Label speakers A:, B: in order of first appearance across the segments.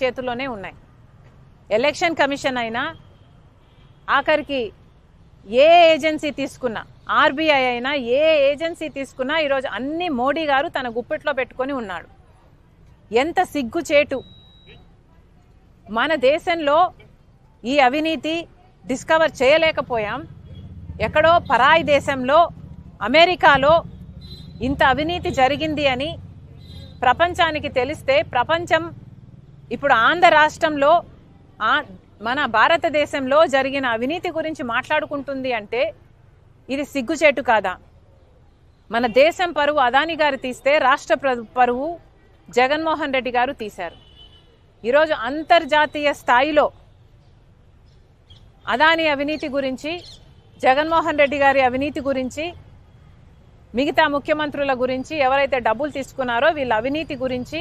A: చేతుల్లోనే ఉన్నాయి. Election commission అయినా ఆఖరికి ఏ ఏజెన్సీ తీసుకున్నా ఆర్బీఐ అయినా ఏ ఏజెన్సీ తీసుకున్నా ఈరోజు అన్ని మోడీ గారు తన గుప్పెట్లో పెట్టుకొని ఉన్నాడు. ఎంత సిగ్గుచేటు మన దేశంలో ఈ అవినీతి డిస్కవర్ చేయలేకపోయాం. ఎక్కడో పరాయి దేశంలో అమెరికాలో ఇంత అవినీతి జరిగింది అని ప్రపంచానికి తెలిస్తే ప్రపంచం ఇప్పుడు ఆంధ్ర రాష్ట్రంలో మన భారతదేశంలో జరిగిన అవినీతి గురించి మాట్లాడుకుంటుంది అంటే ఇది సిగ్గుచేటు కాదా? మన దేశం పరువు అదాని గారు తీస్తే రాష్ట్ర పరువు జగన్మోహన్ రెడ్డి గారు తీశారు. ఈరోజు అంతర్జాతీయ స్థాయిలో అదాని అవినీతి గురించి జగన్మోహన్ రెడ్డి గారి అవినీతి గురించి మిగతా ముఖ్యమంత్రుల గురించి ఎవరైతే డబ్బులు తీసుకున్నారో వీళ్ళ అవినీతి గురించి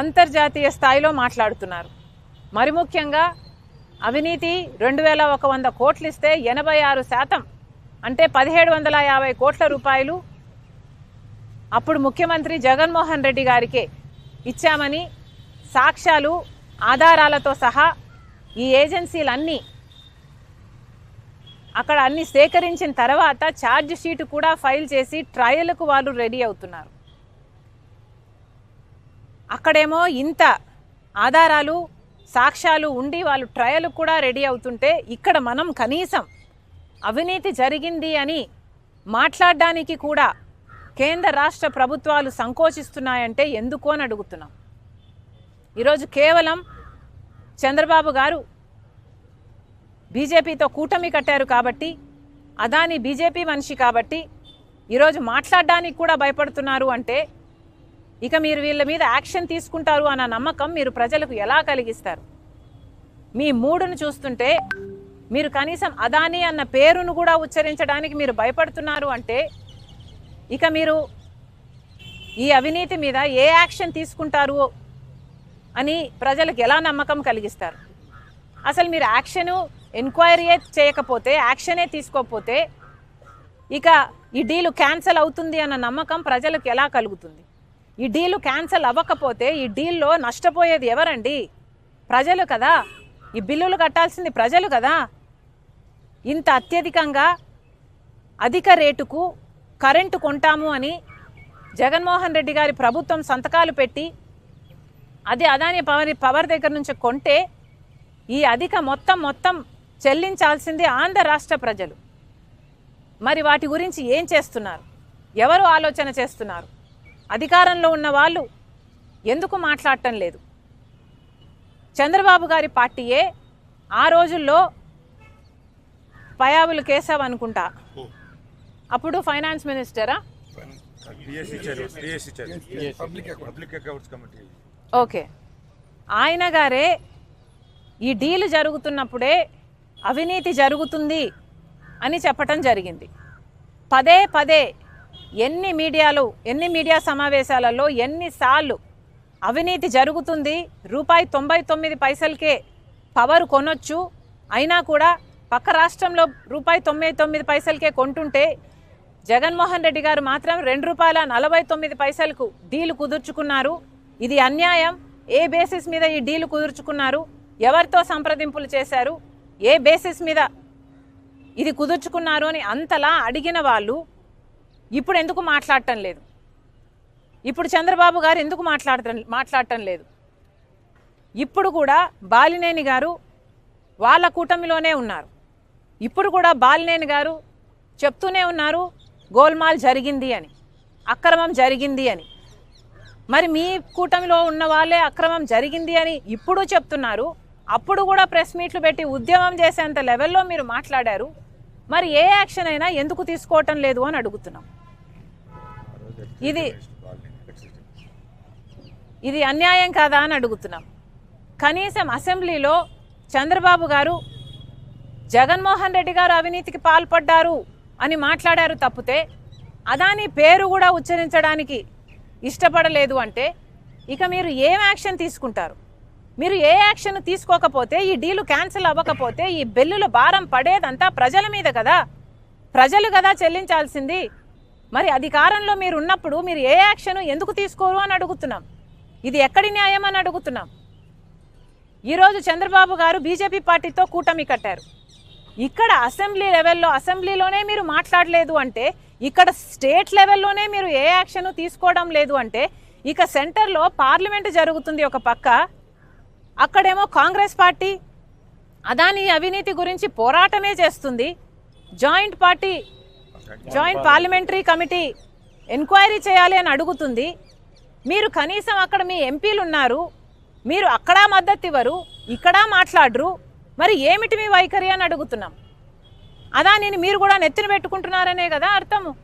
A: అంతర్జాతీయ స్థాయిలో మాట్లాడుతున్నారు. మరి ముఖ్యంగా అవినీతి రెండు వేల ఒక వంద కోట్లు ఇస్తే ఎనభై ఆరు శాతం అంటే పదిహేడు వందల యాభై కోట్ల రూపాయలు అప్పుడు ముఖ్యమంత్రి జగన్మోహన్ రెడ్డి గారికే ఇచ్చామని సాక్ష్యాలు ఆధారాలతో సహా ఈ ఏజెన్సీలన్నీ అక్కడ అన్ని సేకరించిన తర్వాత ఛార్జ్ షీట్ కూడా ఫైల్ చేసి ట్రయల్కు వాళ్ళు రెడీ అవుతున్నారు. అక్కడేమో ఇంత ఆధారాలు సాక్ష్యాలు ఉండి వాళ్ళు ట్రయల్ కూడా రెడీ అవుతుంటే ఇక్కడ మనం కనీసం అవినీతి జరిగింది అని మాట్లాడడానికి కూడా కేంద్ర రాష్ట్ర ప్రభుత్వాలు సంకోచిస్తున్నాయంటే ఎందుకు అని అడుగుతున్నాం. ఈరోజు కేవలం చంద్రబాబు గారు బీజేపీతో కూటమి కట్టారు కాబట్టి అదాని బీజేపీ మనిషి కాబట్టి ఈరోజు మాట్లాడడానికి కూడా భయపడుతున్నారు అంటే ఇక మీరు వీళ్ళ మీద యాక్షన్ తీసుకుంటారు అన్న నమ్మకం మీరు ప్రజలకు ఎలా కలిగిస్తారు? మీ మూడును చూస్తుంటే మీరు కనీసం అదాని అన్న పేరును కూడా ఉచ్చరించడానికి మీరు భయపడుతున్నారు అంటే ఇక మీరు ఈ అవినీతి మీద ఏ యాక్షన్ తీసుకుంటారు అని ప్రజలకు ఎలా నమ్మకం కలిగిస్తారు? అసలు మీరు యాక్షను ఎంక్వైరీయే చేయకపోతే యాక్షనే తీసుకోకపోతే ఇక ఈ డీలు క్యాన్సిల్ అవుతుంది అన్న నమ్మకం ప్రజలకు ఎలా కలుగుతుంది? ఈ డీలు క్యాన్సిల్ అవ్వకపోతే ఈ డీల్లో నష్టపోయేది ఎవరండి? ప్రజలు కదా. ఈ బిల్లులు కట్టాల్సింది ప్రజలు కదా. ఇంత అత్యధికంగా అధిక రేటుకు కరెంటు కొంటాము అని జగన్మోహన్ రెడ్డి గారి ప్రభుత్వం సంతకాలు పెట్టి అది అదాని పవర్ పవర్ దగ్గర నుంచి కొంటే ఈ అధిక మొత్తం మొత్తం చెల్లించాల్సింది ఆంధ్ర రాష్ట్ర ప్రజలు. మరి వాటి గురించి ఏం చేస్తున్నారు? ఎవరు ఆలోచన చేస్తున్నారు? అధికారంలో ఉన్న వాళ్ళు ఎందుకు మాట్లాడటం లేదు? చంద్రబాబు గారి పార్టీయే ఆ రోజుల్లో పయాబులు కేశవ్ అనుకుంటా. అప్పుడు ఫైనాన్స్ మినిస్టరా? ఓకే. ఆయన గారే ఈ డీల్ జరుగుతున్నప్పుడే అవినీతి జరుగుతుంది అని చెప్పటం జరిగింది. పదే పదే ఎన్ని మీడియాలు ఎన్ని మీడియా సమావేశాలలో ఎన్నిసార్లు అవినీతి జరుగుతుంది రూపాయి తొంభై తొమ్మిది పైసలకే పవర్ కొనొచ్చు అయినా కూడా పక్క రాష్ట్రంలో రూపాయి తొంభై తొమ్మిది పైసలకే కొంటుంటే జగన్మోహన్ రెడ్డి గారు మాత్రం రెండు రూపాయల నలభై తొమ్మిది పైసలకు డీలు కుదుర్చుకున్నారు. ఇది అన్యాయం. ఏ బేసిస్ మీద ఈ డీలు కుదుర్చుకున్నారు? ఎవరితో సంప్రదింపులు చేశారు? ఏ బేసిస్ మీద ఇది కుదుర్చుకున్నారు అని అంతలా అడిగిన వాళ్ళు ఇప్పుడు ఎందుకు మాట్లాడటం లేదు? ఇప్పుడు చంద్రబాబు గారు ఎందుకు మాట్లాడటం మాట్లాడటం లేదు? ఇప్పుడు కూడా బాలినేని గారు వాళ్ళ కూటమిలోనే ఉన్నారు. ఇప్పుడు కూడా బాలినేని గారు చెప్తూనే ఉన్నారు గోల్మాల్ జరిగింది అని అక్రమం జరిగింది అని. మరి మీ కూటమిలో ఉన్న వాళ్ళే అక్రమం జరిగింది అని ఇప్పుడు చెప్తున్నారు. అప్పుడు కూడా ప్రెస్ మీట్లు పెట్టి ఉద్యమం చేసేంత లెవెల్లో మీరు మాట్లాడారు. మరి ఏ యాక్షన్ అయినా ఎందుకు తీసుకోవటం లేదు అని అడుగుతున్నాం. ఇది ఇది అన్యాయం కాదా అని అడుగుతున్నాం. కనీసం అసెంబ్లీలో చంద్రబాబు గారు జగన్మోహన్ రెడ్డి గారు అవినీతికి పాల్పడ్డారు అని మాట్లాడారు తప్పితే అదాని పేరు కూడా ఉచ్చరించడానికి ఇష్టపడలేదు అంటే ఇక మీరు ఏం యాక్షన్ తీసుకుంటారు? మీరు ఏ యాక్షన్ తీసుకోకపోతే ఈ డీలు క్యాన్సిల్ అవ్వకపోతే ఈ బిల్లుల భారం పడేదంతా ప్రజల మీద కదా? ప్రజలు కదా చెల్లించాల్సింది? మరి అధికారంలో మీరు ఉన్నప్పుడు మీరు ఏ యాక్షన్ ఎందుకు తీసుకోరు అని అడుగుతున్నాం. ఇది ఎక్కడి న్యాయం అని అడుగుతున్నాం. ఈరోజు చంద్రబాబు గారు బీజేపీ పార్టీతో కూటమి కట్టారు. ఇక్కడ అసెంబ్లీ లెవెల్లో అసెంబ్లీలోనే మీరు మాట్లాడలేదు అంటే ఇక్కడ స్టేట్ లెవెల్లోనే మీరు ఏ యాక్షన్ తీసుకోవడం లేదు అంటే ఇక సెంటర్లో పార్లమెంట్ జరుగుతుంది ఒక పక్క అక్కడేమో కాంగ్రెస్ పార్టీ అదాని అవినీతి గురించి పోరాటమే చేస్తుంది joint party joint parliamentary committee enquiry చేయాలి అని అడుగుతుంది. మీరు కనీసం అక్కడ మీ ఎంపీలు ఉన్నారు. మీరు అక్కడ మద్దతు ఇవ్వరు ఇక్కడ మాట్లాడరు. మరి ఏమిటి మీ వైఖరి అని అడుగుతున్నాం. అదా నేను మీరు కూడా నెత్తిన పెట్టుకుంటున్నారనే కదా అర్థము.